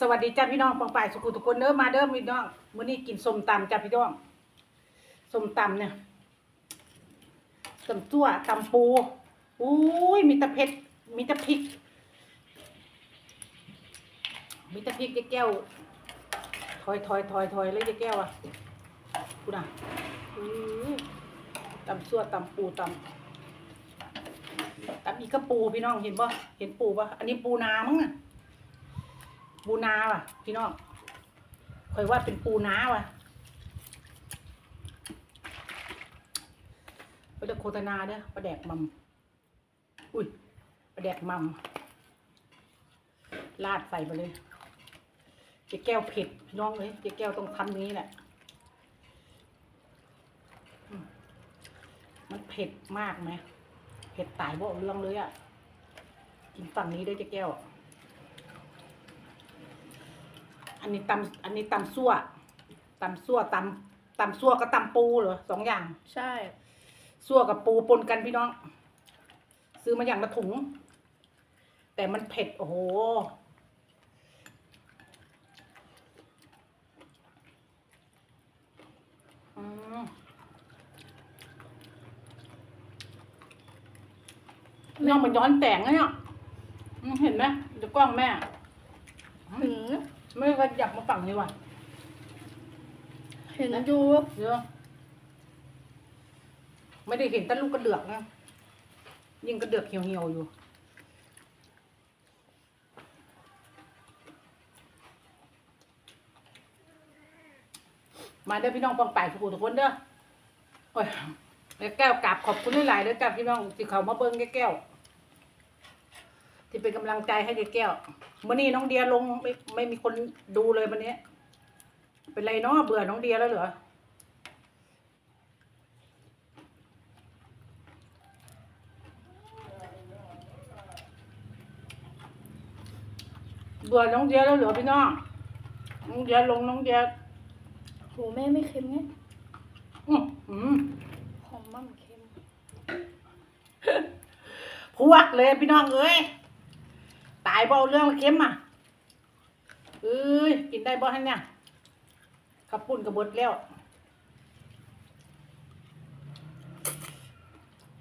สวัสดีจ้าพี่น้องปองป่ายสุขุทุกคนเด้อมาเด้อพี่น้องมื้อนี้กินส้มตำจ้าพี่น้องส้มตำเนี่ยตำตัวตำปูอุ้ยมีตะเผ็ดมีตะพริก มีตะพริกยายแก้วถอยถอยถอยถอยเลยยายแก้วอะกูน่ะอือตำซั่วตำปูตำตำอีกก็ปูพี่น้องเห็นป่ะเห็นปูป่ะอันนี้ปูนามั้งน่ะ ปูนาว่ะ พี่น้องคอยว่าเป็นปูนาว่ะไปเดกโฆษณาเด้อประแดกมัมอุ้ยประแดกมัมลาดใส่ไปเลยเจ๊แก้วเผ็ดพี่น้องเลยเจ๊แก้วต้องทำนี้แหละมันเผ็ดมากไหมเผ็ดตายบ่เอาเรื่องเลยอะกินฝั่งนี้ด้วยเจ๊แก้ว อันนี้ตำอันนี้ตำซั่วตำซั่วตำตำซั่วกับตำปูเหรอสองอย่างใช่ ซั่วกับปูปนกันพี่น้อง ซื้อมาอย่างละถุง แต่มันเผ็ดโอ้โหอืมน้องมันย้อนแต่งนะเนี่ยอืมเห็นไหมเดี๋ยวกล้องแม่ถึง ไม่ขยับมาฝั่งนี้ว่ะเห็นอยู่เดี๋ยวไม่ได้เห็นแต่ลูกกระเดือกนะยิ่งกระเดือกเหี่ยวๆอยู่ มาเด้อพี่น้องปองป่ายทุกคนทุกคนเด้อโอ้ยแล้วแก้วกราบขอบคุณหลายๆเด้อจ้าพี่น้องที่เขามาเบิ้งแก้วที่เป็นกำลังใจให้ยายแก้ว มื่อนี้น้องเดียลงไม่ไม่มีคนดูเลยวันนี้ เป็นไรเนาะเบื่อน้องเดียแล้วเหรอเบื่อน้องเดียแล้วเหรอพี่น้องน้องเดียลงน้องเดียโหแม่ไม่เค็มไงอืมอืมหอมมั่งเค็มพวกเลยพี่น้องเอ้ย ตายเบเอาเรื่องมาเค็มอะเอ้ยกินได้บ่ทันเนี่ยขับปุ่นกระบดแล้ว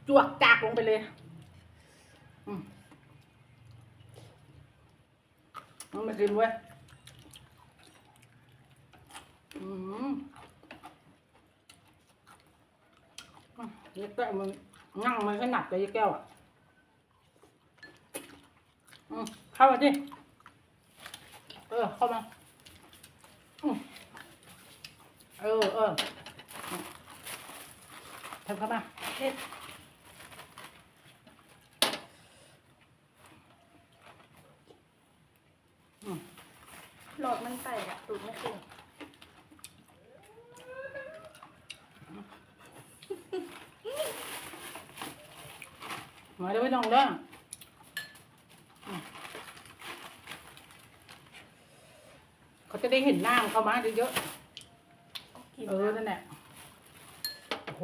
จวกจากลงไปเลยอืมมันไม่กินเว้ยอืมอะยายแก้วมันนั่งมันขนาดเลยยายแก้วอะ อืมเข้ามาดิเออเข้ามาอืมเออเออทำเข้ามาเผ็ด อืม หลอดมันแตกอะตูดไม่ขึ้น มาเดี๋ยวไม่ต้องเด้ออืม เขาจะได้เห็นหน้ามันเข้ามาเยอะกินๆเออนั่นแหละโอ้โห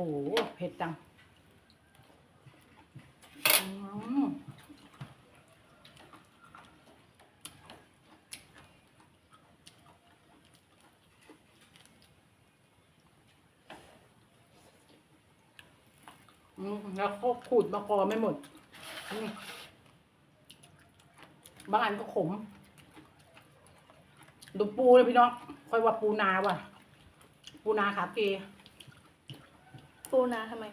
เผ็ดจังอืมอืมแล้วก็ขูดมะกอไม่หมดอืมบางอันก็ขม ดูปูเลยพี่น้องค่อยว่าปูนาว่ะ ปูนาขาเกปูนาทำไม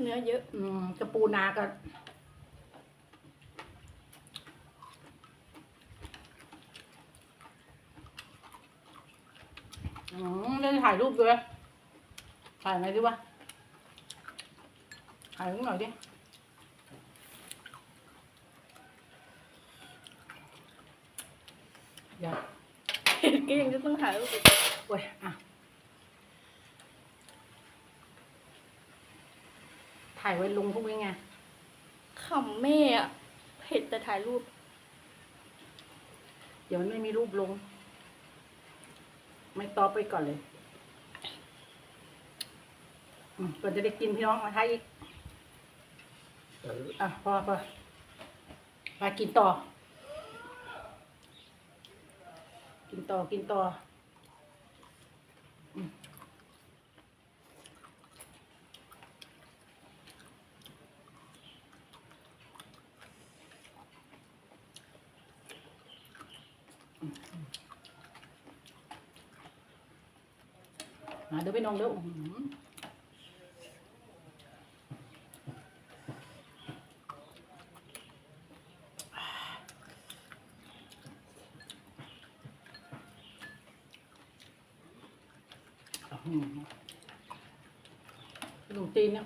เนื้อเยอะ อืมจะปูนาก็อืมได้ถ่ายรูปด้วยถ่ายไงดีวะถ่ายนิดหน่อยดิเดี๋ยว ก็ยังจะต้องถ่ายรูปอีกโอ้ยอะถ่ายไว้ลงพวกนี้ไงขำแม่อะเผ็ดแต่ถ่ายรูป เดี๋ยวมันไม่มีรูปลง ไม่ต่อไปก่อนเลยอืมก่อนจะได้กินพี่น้องมาท้ายอีก อะพอพอมากินต่อ กินต่อกินต่อมาเดี๋ยวไปน้องเดี๋ยวอื้อหืออื้อหือ ขนมจีนเนี่ย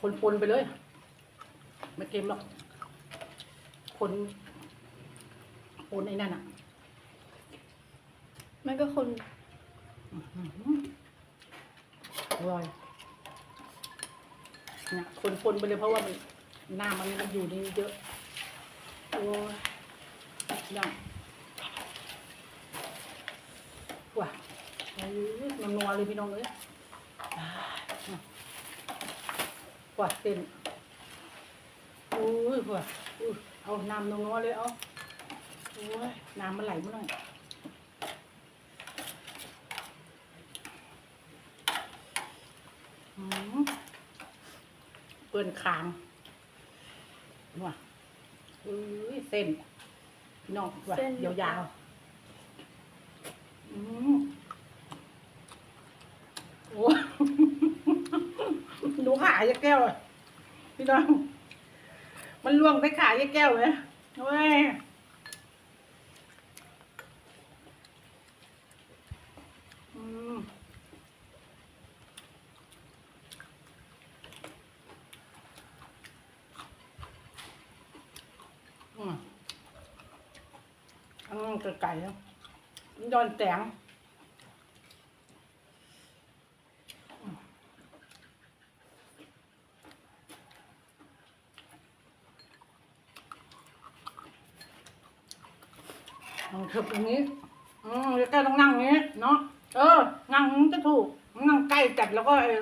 คนปนไปเลย ไม่เค็มหรอก คนคนไอ้นั่นอะ มันก็คนอร่อยเนี่ยคนคนไปเลยเพราะว่ามันหน้ามันมันอยู่ในนี้เยอะ โอ้ยยังว้าเอ้ย มันนัวเลยพี่น้องเอ้ยอ่ากว่าเต้นโอ้ยกว่าอุ้ยเอาน้ำนัวๆเลยเอาโอ้ยน้ำมันไหลมาหน่อยอืมเปื้อนคางว่ะอุ้ยเส้นพี่น้องว่ะยาวๆอืม โอ้ดูขายายแก้วพี่น้อง มันล่วงไปขายายแก้วเลยเว้ยอืมอืมอันนั้นไก่แล้วย้อนแตง เอาเถิบอย่างนี้ อืมแล้วก็ต้องนั่งอย่างนี้ เนาะ เออ นั่งอย่างนี้จะถูก นั่งใกล้จัดแล้วก็เอ่อ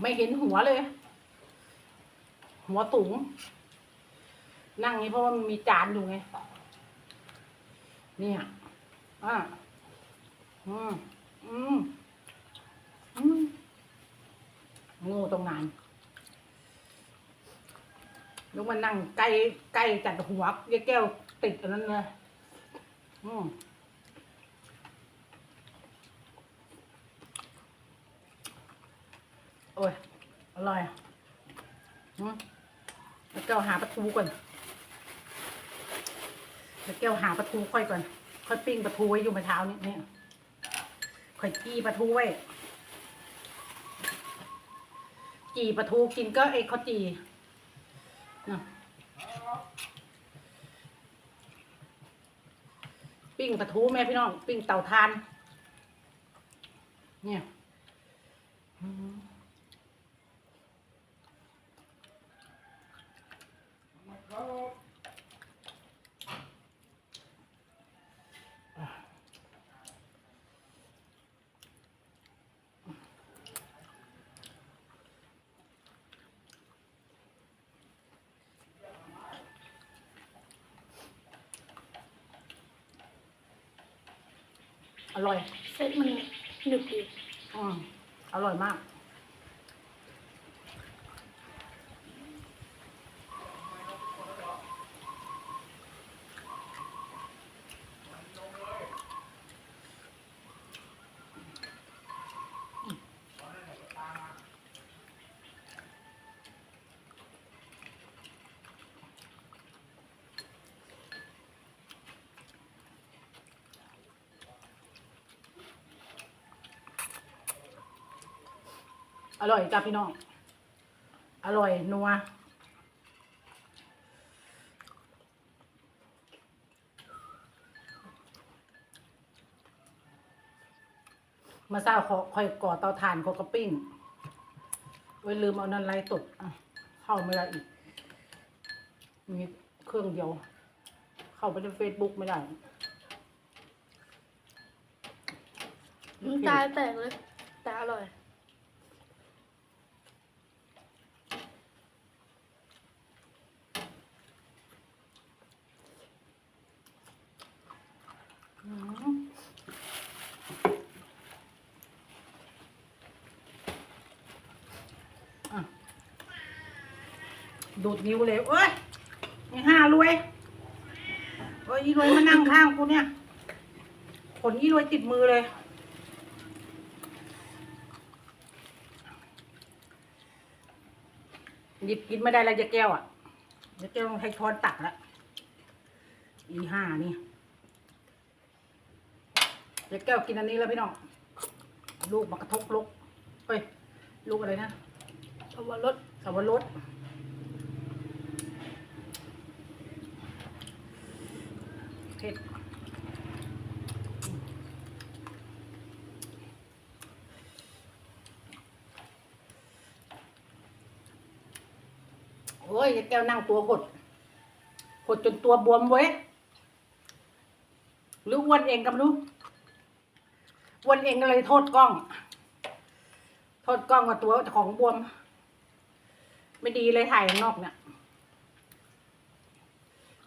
ไม่เห็นหัวเลย หัวตุง นั่งนี้เพราะว่ามันมีจานอยู่ไง เนี่ย อ่า อืม อืม อืมงูตรงนั้นยกมานั่งใกล้ใกล้จัดหัวยายแก้ว ติดอันนั้นเลยอืมโอ้ย อร่อยอืมแล้วแก้วหาปลาทูก่อนแล้วแก้วหาปลาทูค่อยก่อน ค่อยปิ้งปลาทูไว้อยู่เมื่อเช้านี้เนี่ยค่อยจี้ปลาทูไว้จีปลาทูกินก็ไอ้ข้าวจีนะ ปิ้งปลาทูแม่พี่น้อง ปิ้งเตาทาน เนี่ย อืม อร่อย เส้นมันหนึบดีอืมอร่อยมาก อร่อยจ้าพี่น้อง อร่อยนัวมาเศร้าขอคอยก่อเตาถ่านเขาก็ปิ้งไว้ลืมเอานันไลตดเข้าไม่ได้อีก มีเครื่องเดียว เข้าไปในเฟซบุ๊กไม่ได้น้ำตาแตกเลย แต่อร่อย ดูดนิ้วเลยเอ้ยไอ้ห้ารวยเอ้ยอีรวยมานั่งข้างกูเนี่ยขนอีรวยติดมือเลย หยิบกินไม่ได้แล้วจะแก้วอะจะแก้วต้องใช้ช้อนตักแล้วอีห้านี่จะแก้วกินอันนี้แล้วพี่น้อง ลูกมากระทกลูกเฮ้ย ลูกอะไรนะ สวรสสวรส เผ็ดโอ้ยแก้วนั่งตัวหดหดจนตัวบวมเว้ยหรืออ้วนเองกับรู้อ้วนเองก็เลยโทษกล้อง โทษกล้องว่าตัวของบวม ไม่ดีเลยถ่ายข้างนอกเนี่ย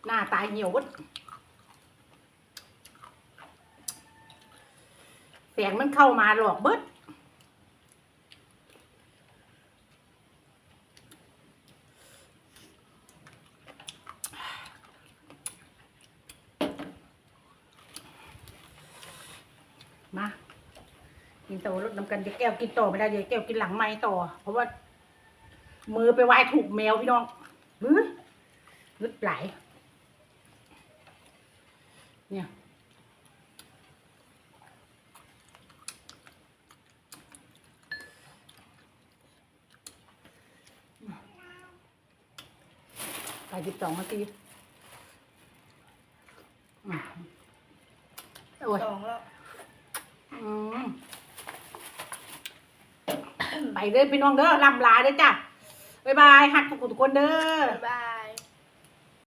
หน้าตายเหี่ยววด แสงมันเข้ามาหลอกเบิดมากินโตรถน้ำกันยายแก้วกินต่อไม่ได้ยายแก้วกินหลังไม้ต่อ เพราะว่า มือไปไหว้ถูกแมวพี่น้องมือนึดไหลเนี่ย ไปสิบสองนาทีอืมโอ้ยสองแล้วอืมไปเด้อพี่น้องเด้อลำลาเด้อจ้ะบ๊ายบายหักทุกคนทุกคนเด้อ บ๊ายบาย